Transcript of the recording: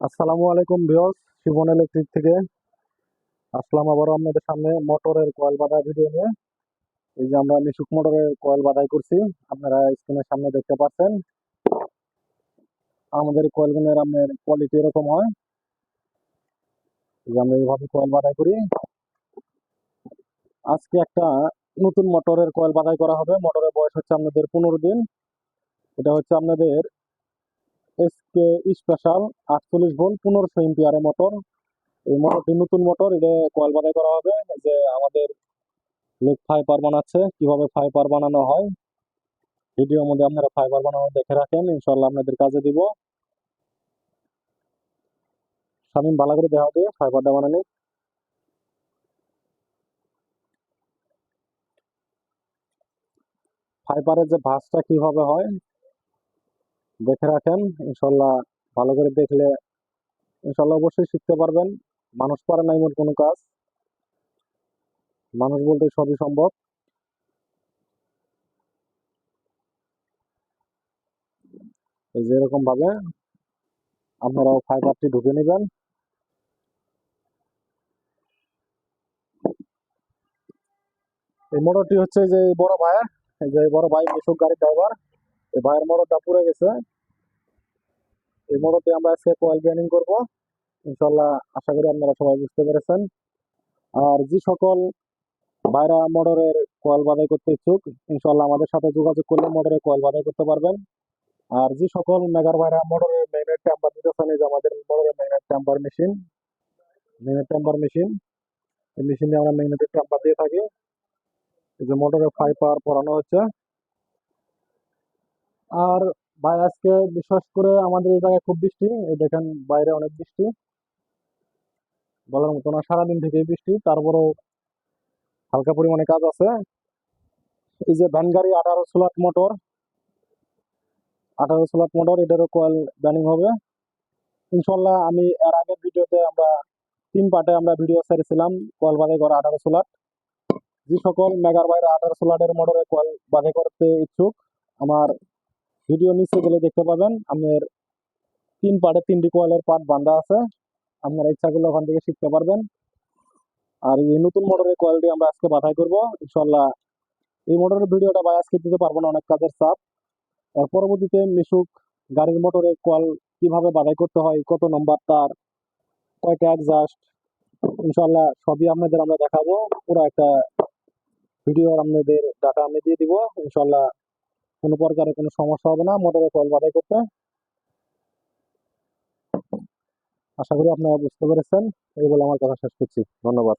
আসসালামু আলাইকুম viewers, Shivan electric থেকে। আসলাম আবারও আপনাদের সামনে মোটরের কয়েল বাঁধা ভিডিও নিয়ে। এই যে আমরা মিশুক মোটরের কয়েল বাঁধাই করছি, আপনারা স্ক্রিনের সামনে দেখতে পাচ্ছেন। আমাদের কয়েলগুলোর আপনার কোয়ালিটি এরকম হয়। যে আমরা এইভাবে কয়েল বাঁধাই করি। আজকে একটা নতুন মোটরের কয়েল বাঁধাই করা হবে। মোটরের বয়স হচ্ছে আপনাদের পনেরো দিন। এটা হচ্ছে আপনাদের এসকে স্পেশাল আটচল্লিশ ভোল্ট পনেরোশো এমপিআরের মোটর এই মোটরটি নতুন মোটর এটা কয়েল বাঁধাই করা হবে। যে আমাদের লোক ফাইবার বানাচ্ছে, কীভাবে ফাইবার বানানো হয়। ভিডিওর মধ্যে আপনারা ফাইবার বানানো দেখে রাখেন ইনশাল্লাহ আপনাদের কাজে দিব। শামিম, ভালো করে দেখা দিয়ে ফাইবারটা বানানি ফাইবারের যে ভাঁজটা কীভাবে হয় দেখে রাখেন, ইনশাল্লাহ ভালো করে দেখলে ইনশাল্লাহ অবশ্যই শিখতে পারবেন। মানুষ পারে না এমন কোনো কাজ। মানুষ বলতে সবই সম্ভব। এই যে এরকম ভাবে আপনারাও ফাইবারটি ঢুকে নেবেন। এই মোটরটি হচ্ছে যে বড় ভাই যে বড় ভাই মিশুক গাড়ির ড্রাইভার ভাইয়ের মোটরটা পুড়ে গেছে। এই মোটরটি আমরা আজকে কয়েল ব্যানিং করব। ইনশাল্লাহ আশা করি আপনারা সবাই বুঝতে পেরেছেন। আর যে সকল ভাইরা মোটরের কয়েল বাধাই করতে ইচ্ছুক ইনশাল্লাহ আমাদের সাথে যোগাযোগ করলে মোটরের কয়েল বাধাই করতে পারবেন। আর যে সকল মেগার ভাইরা মোটরের ম্যাগনেট টেম্পার দিতেছেন এই যে আমাদের মোটরের magnet temper machine, magnet temper machine, এই মেশিন আমরা ম্যাগনেটিক টেম্পার দিয়ে থাকি। এই যে মোটরের ফাইবার পরানো হচ্ছে। আর ভাই, আজকে বিশেষ করে আমাদের এই জায়গায় খুব বৃষ্টি। এই দেখেন বাইরে অনেক বৃষ্টি। বলার মতো না, সারাদিন থেকেই বৃষ্টি। তারপরেও হালকা পরিমাণে কাজ আছে। এই যে ভ্যান গাড়ি, আঠারো স্লট মোটর। আঠারো সোলাট মোটর, এটারও কয়েল ব্যানিং হবে। ইনশাল্লাহ আমি এর আগের ভিডিওতে আমরা তিন পার্টে আমরা ভিডিও ছেড়েছিলাম, কয়েল বাধাই করা আঠারো স্লট। যে সকল মেগার বাইরে আঠারো স্লটের মোটরে কয়েল বাধাই করতে ইচ্ছুক, আমার ভিডিও নিচে গেলে দেখতে পাবেন, আপনার তিন পার্টে তিনটি কয়েলের পার্ট বান্ধা আছে। আপনারা ইচ্ছা করলে ওখান থেকে শিখতে পারবেন। আর এই নতুন মোটরের কোয়ালিটি আমরা আজকে বাধাই করব। ইনশাল্লাহ এই মোটরের ভিডিওটা ভাই আজকে দিতে পারব না, অনেক কাজের চাপ। আর পরবর্তীতে মিশুক গাড়ির মোটরে কয়েল কীভাবে বাধাই করতে হয়, কত নম্বর তার, কয়টা অ্যাডজাস্ট ইনশাল্লাহ সবই আপনাদের আমরা দেখাবো। পুরো একটা ভিডিও আপনাদের ডাটা আমি দিয়ে দিব। ইনশাল্লাহ কোনো প্রকারে কোনো সমস্যা হবে না, মোটরে কল বাদাই করতে। আশা করি আপনারা বুঝতে পেরেছেন। এই বলে আমার কথা শেষ করছি। ধন্যবাদ।